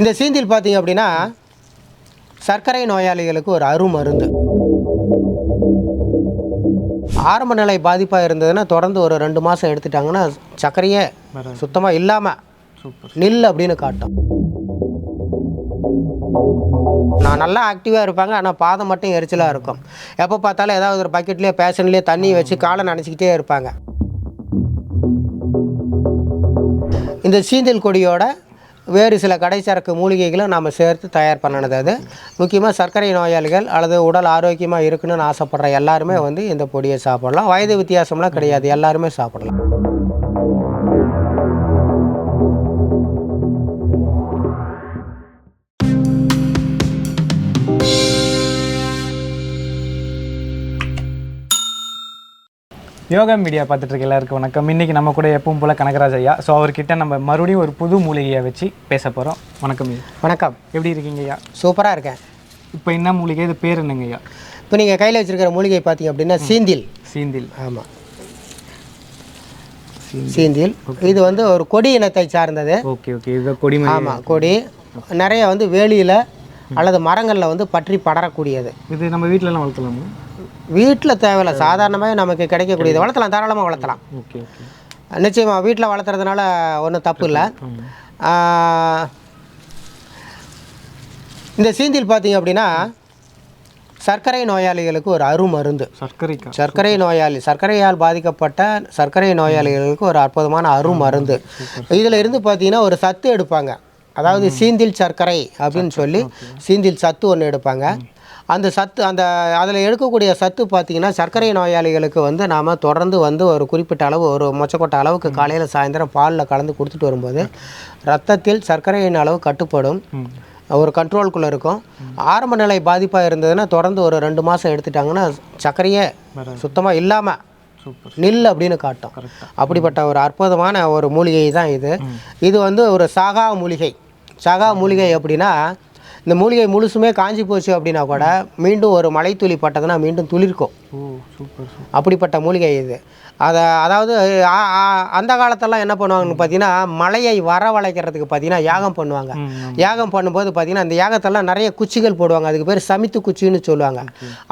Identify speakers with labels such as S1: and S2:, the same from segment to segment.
S1: இந்த சீந்தில் பார்த்தீங்க அப்படின்னா சர்க்கரை நோயாளிகளுக்கு ஒரு அருமருந்து. ஆரம்ப நிலை பாதிப்பாக இருந்ததுன்னா தொடர்ந்து ஒரு ரெண்டு மாதம் எடுத்துட்டாங்கன்னா சர்க்கரையே சுத்தமாக இல்லாமல் நில் அப்படின்னு காட்டும். நான் நல்லா ஆக்டிவாக இருப்பாங்க ஆனால் பாதம் மட்டும் எரிச்சலாக இருக்கும். எப்போ பார்த்தாலும் ஏதாவது ஒரு பக்கெட்லேயே பேஷன்லேயே தண்ணி வச்சு காலை நனைச்சிக்கிட்டே இருப்பாங்க. இந்த சீந்தில் கொடியோட வேறு சில கடைச்சரக்கு மூலிகைகளும் நாம் சேர்த்து தயார் பண்ணினது அது. முக்கியமாக சர்க்கரை நோயாளிகள் அல்லது உடல் ஆரோக்கியமாக இருக்கணும்னு ஆசைப்படுற எல்லாருமே வந்து இந்த பொடியை சாப்பிடலாம். வயது வித்தியாசம்லாம் கிடையாது. எல்லாருமே சாப்பிடலாம்.
S2: யோகா மீடியா பார்த்துட்டு இருக்க எல்லாருக்கும் வணக்கம். இன்னைக்கு நம்ம கூட எப்பவும் போல கனகராஜ் ஐயா. ஸோ அவர்கிட்ட நம்ம மறுபடியும் ஒரு புது மூலிகையை வச்சு பேச போகிறோம் வணக்கம் ஐயா.
S1: வணக்கம்.
S2: எப்படி இருக்கீங்க ஐயா?
S1: சூப்பராக இருக்கேன்.
S2: இப்போ என்ன மூலிகை? இது பேர் என்னங்க ஐயா?
S1: இப்போ நீங்கள் கையில் வச்சிருக்கிற மூலிகை பார்த்தீங்க அப்படின்னா சீந்தில்.
S2: சீந்தில்.
S1: ஆமாம் சீந்தில். இது வந்து ஒரு கொடி இனத்தை சார்ந்தது.
S2: Okay okay. இது கொடிமை
S1: ஆமாம் கொடி. நிறைய வந்து வேலியில் அல்லது மரங்களில் வந்து பற்றி படரக்கூடியது.
S2: இது நம்ம வீட்டிலலாம் வளர்க்கலாமா
S1: வீட்டில் தேவையில்ல. சாதாரணமாக நமக்கு கிடைக்கக்கூடியது. வளர்த்தலாம். தாராளமாக வளர்த்தலாம்.
S2: ஓகே
S1: நிச்சயமாக வீட்டில் வளர்த்துறதுனால ஒன்றும் தப்பு இல்லை. இந்த சீந்தில் பார்த்தீங்க அப்படின்னா சர்க்கரை நோயாளிகளுக்கு ஒரு அருமருந்து.
S2: சர்க்கரைக்கா?
S1: சர்க்கரை நோயாளி சர்க்கரையால் பாதிக்கப்பட்ட சர்க்கரை நோயாளிகளுக்கு ஒரு அற்புதமான அருமருந்து. இதில் இருந்து பார்த்தீங்கன்னா ஒரு சத்து எடுப்பாங்க. அதாவது சீந்தில் சர்க்கரை அப்படின்னு சொல்லி சீந்தில் சத்து ஒன்று எடுப்பாங்க. அந்த சத்து அந்த அதில் எடுக்கக்கூடிய சத்து பார்த்தீங்கன்னா சர்க்கரை நோயாளிகளுக்கு வந்து நாம் தொடர்ந்து வந்து ஒரு குறிப்பிட்ட அளவு ஒரு மொச்சக்கொட்டை அளவுக்கு காலையில் சாயந்தரம் பாலில் கலந்து கொடுத்துட்டு வரும்போது ரத்தத்தில் சர்க்கரையின் அளவு கட்டுப்படும். ஒரு கண்ட்ரோல்குள்ளே இருக்கும். ஆரம்ப நிலை பாதிப்பாக இருந்ததுன்னா தொடர்ந்து ஒரு ரெண்டு மாதம் எடுத்துட்டாங்கன்னா சர்க்கரையே சுத்தமாக இல்லாமல் நில் அப்படின்னு காட்டும். அப்படிப்பட்ட ஒரு அற்புதமான ஒரு மூலிகை தான் இது இது வந்து ஒரு சாகா மூலிகை. சகா மூலிகை அப்படின்னா இந்த மூலிகை முழுசுமே காஞ்சி போச்சு அப்படின்னா கூட மீண்டும் ஒரு மழைத்துளி பட்டதுன்னா மீண்டும் துளிர்க்கும். அப்படிப்பட்ட மூலிகை இது. அதை அதாவது அந்த காலத்தெல்லாம் என்ன பண்ணுவாங்கன்னு பார்த்தீங்கன்னா மலையை வரவழைக்கிறதுக்கு பார்த்தீங்கன்னா யாகம் பண்ணுவாங்க. யாகம் பண்ணும்போது பார்த்தீங்கன்னா அந்த யாகத்தெல்லாம் நிறைய குச்சிகள் போடுவாங்க. அதுக்கு பேர் சமித்து குச்சின்னு சொல்லுவாங்க.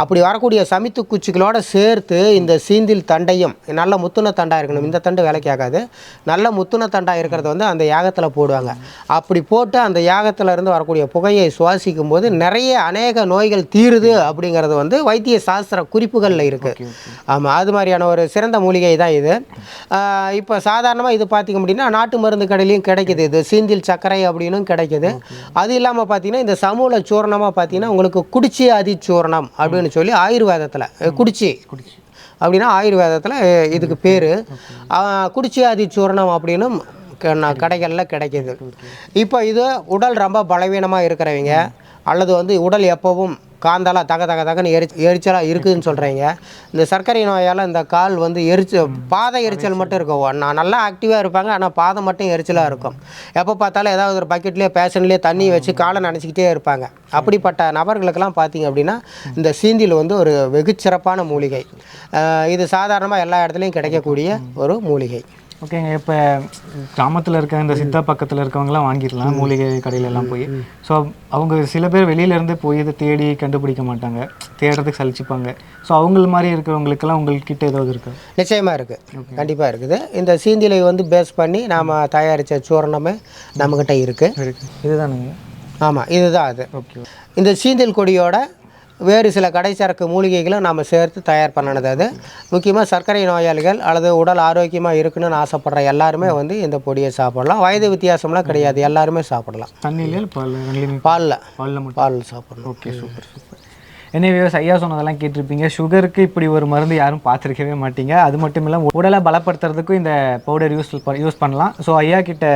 S1: அப்படி வரக்கூடிய சமித்து குச்சிகளோட சேர்த்து இந்த சீந்தில் தண்டையும் நல்ல முத்துன தண்டா இருக்கணும். இந்த தண்டு வேலைக்கு ஆகாது. நல்ல முத்துன தண்டா இருக்கிறத வந்து அந்த யாகத்தில் போடுவாங்க. அப்படி போட்டு அந்த யாகத்துல இருந்து வரக்கூடிய புகையை சுவாசிக்கும் போது நிறைய அநேக நோய்கள் தீருது அப்படிங்கிறது வந்து வைத்திய சாஸ்திர குறிப்புகளில் இருக்குது ஆமாம் அது மாதிரியான ஒரு சிறந்த மூலிகை தான் இது. இப்போ சாதாரணமாக இது பார்த்திங்க அப்படின்னா நாட்டு மருந்து கடையிலையும் கிடைக்குது இது. சீந்தில் சர்க்கரை அப்படின்னும் கிடைக்குது. அது இல்லாமல் பார்த்தீங்கன்னா இந்த சமூல சூர்ணமாக பார்த்தீங்கன்னா உங்களுக்கு குடிச்சி அதி சூர்ணம் அப்படின்னு சொல்லி ஆயுர்வேதத்தில் குடிச்சி. அப்படின்னா ஆயுர்வேதத்தில் இதுக்கு பேர். குடிச்சி அதி சூர்ணம் அப்படின்னு க- ந- கடைகளில் கிடைக்கிது. இப்போ இது உடல் ரொம்ப பலவீனமாக இருக்கிறவங்க அல்லது வந்து உடல் எப்பவும் காந்தெல்லாம் தக தக தகன்னு எரி எரிச்சலாக இருக்குதுன்னு சொல்கிறீங்க இந்த சர்க்கரை நோயால் இந்த கால் வந்து எரிச்சு பாத எரிச்சல் மட்டும் இருக்கும். நான் நல்லா ஆக்டிவாக இருப்பாங்க ஆனால் பாதம் மட்டும் எரிச்சலாக இருக்கும். எப்போ பார்த்தாலும் ஏதாவது ஒரு பக்கெட்லேயே பேஷன்லேயே தண்ணி வச்சு காலை நினச்சிக்கிட்டே இருப்பாங்க. அப்படிப்பட்ட நபர்களுக்கெல்லாம் பார்த்தீங்க அப்படின்னா இந்த சீந்தில் வந்து ஒரு வெகு சிறப்பான மூலிகை இது சாதாரணமாக எல்லா இடத்துலையும் கிடைக்கக்கூடிய ஒரு மூலிகை.
S2: ஓகேங்க இப்போ கிராமத்தில் இருக்க இந்த சித்தா பக்கத்தில் இருக்கவங்கலாம் வாங்கிடலாம் மூலிகை கடையில எல்லாம் போய் ஸோ அவங்க சில பேர் வெளியில இருந்து போய் இதை தேடி கண்டுபிடிக்க மாட்டாங்க. தேடுறதுக்கு சலிச்சுப்பாங்க. ஸோ அவங்கள மாதிரி இருக்கிறவங்களுக்கெல்லாம் உங்கள்கிட்ட ஏதாவது இருக்கா?
S1: நிச்சயமாக இருக்குது கண்டிப்பாக இருக்குது. இந்த சீந்திலை வந்து பேஸ் பண்ணி நாம் தயாரித்த சூரணமே நம்மக்கிட்ட இருக்குது
S2: இருக்கு. இதுதானுங்க?
S1: ஆமாம் இதுதான் அது.
S2: ஓகே.
S1: இந்த சீந்தில் கொடியோட வேறு சில கடைச்சரக்கு மூலிகைகளும் நாம் சேர்த்து தயார் பண்ணினது அது. முக்கியமாக சர்க்கரை நோயாளிகள் அல்லது உடல் ஆரோக்கியமாக இருக்கணும்னு ஆசைப்படுற எல்லாருமே வந்து இந்த பொடியை சாப்பிடலாம். வயது வித்தியாசம்லாம் கிடையாது எல்லாருமே சாப்பிடலாம்.
S2: தண்ணியிலே பால்
S1: பாலில்
S2: பாலில் மட்டும்.
S1: பால் சாப்பிடணும்.
S2: Okay super super. என்ன விவசாய ஐயா சொன்னதெல்லாம் கேட்டிருப்பீங்க. சுகருக்கு இப்படி ஒரு மருந்து யாரும் பார்த்துருக்கவே மாட்டீங்க. அது மட்டும் இல்லாமல் உடலை பலப்படுத்துறதுக்கும் இந்த பவுடர் யூஸ் யூஸ் பண்ணலாம். ஸோ ஐயா கிட்ட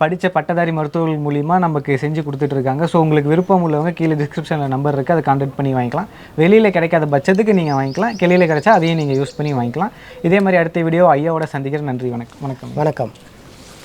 S2: படித்த பட்டதாரி மருத்துவர்கள் மூலிமா நமக்கு செஞ்சு கொடுத்துட்டு இருக்காங்க. ஸோ உங்களுக்கு விருப்பம் உள்ளவங்க கீழே டிஸ்கிரிப்ஷனில் நம்பர் இருக்குது அதை கான்டாக்ட் பண்ணி வாங்கிக்கலாம். வெளியில் கிடைக்காத பட்சத்துக்கு நீங்கள் வாங்கிக்கலாம். கிளியில் கிடைச்சா அதையும் நீங்கள் யூஸ் பண்ணி வாங்கிக்கலாம். இதே மாதிரி அடுத்த வீடியோ ஐயாவோட சந்திக்கிற நன்றி. வணக்கம். வணக்கம்.
S1: வணக்கம்.